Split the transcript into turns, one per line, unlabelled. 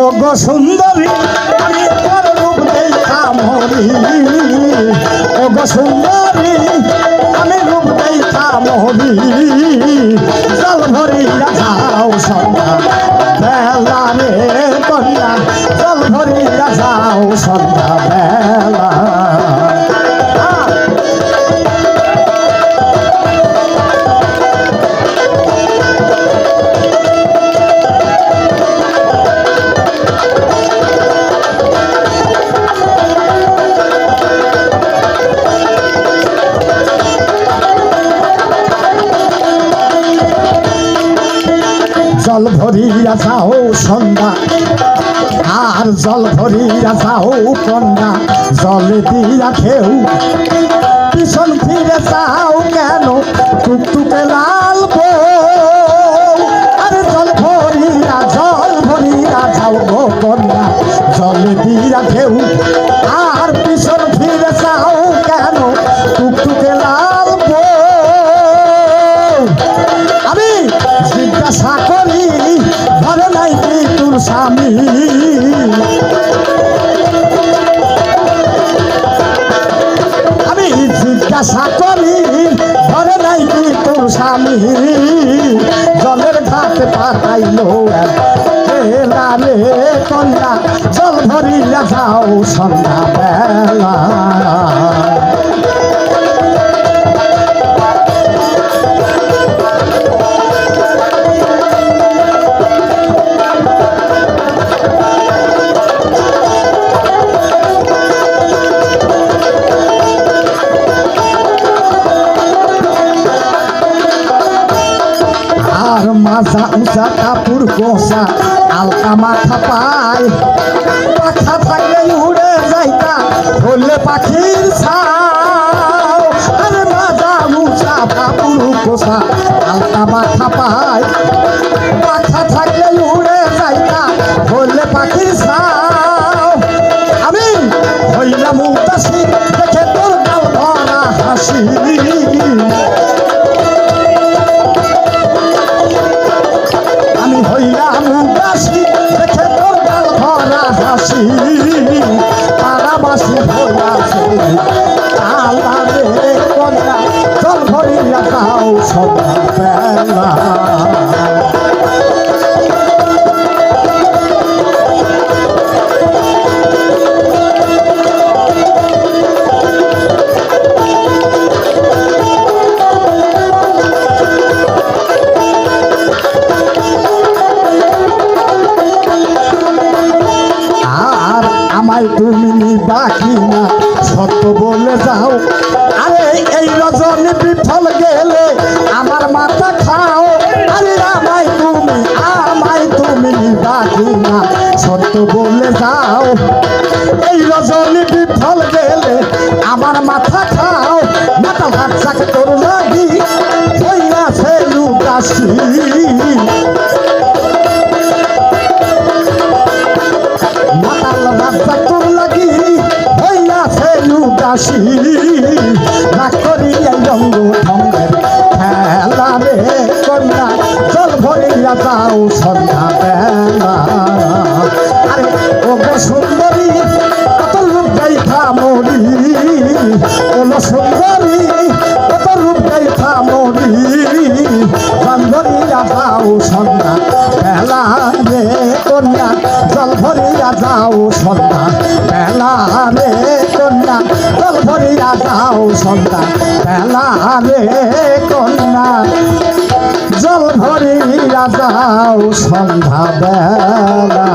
ও গো সুন্দরী রূপ দেখা মরি ও গো সুন্দরী আমি রূপ দেখা মরি জল ভরিয়া যাও সন্ধ্যা, বেলা রে কন্যা, জল ভরিয়া যাও সন্ধ্যা। জল ভরিয়া যাও সন্ধ্যা। আর জল ভরিয়া যাও কন্যা, জল দিয়া খেউ পিছন ফিরে যাও কেন? টুকটুকে লাল আমি জিজ্ঞাসা করি ধরে নাই কি তোর স্বামী? জলের ঘাট পাঠাইল রে কন্যা, জল ভরিয়া যাও সন্ধ্যা বেলা আর উষা কাপড় কষা আলকা মাথা পায়। পাখা থাকলে উড়ে যাইতা। হলে পাখির ছাও। আরে মাথা উঁচা কাপড় কষা আলকা মাথা পায়। পাখা থাকলে উড়ে যাইতা। হলে পাখির ভরা হাসি তারাবাসী হইয়াছে আল্লাহ কন্যা জল ভরিয়া যাও সন্ধ্যা নিবাকি না, সত্য বলে যাও। আরে, এই রজনী বিফল গেলে আমার মাথা খাও। আরে, আমায় তুমি আমায় তুমি নিবাকি না, সত্য বলে যাও। এই রজনী বিফল গেলে আমার মাথা উদাসী না করি এই রঙ্গ ঢঙ্গের খেলা রে কন্যা, জল ভরিয়া যাও সন্ধ্যা বেলা। আরে ও সুন্দরী, কত রূপ দেখা মরি। ওলো সুন্দরী, কত রূপ দেখা মরি। বান্ধরিয়া যাও সন্ধ্যা বেলা রে কন্যা জল ভরিয়া যাও সন্ধ্যা বেলা রে কন্যা জল ভরিয়া যাও সন্ধ্যা বেলা রে কন্যা, জল ভরিয়া যাও সন্ধ্যা বেলা।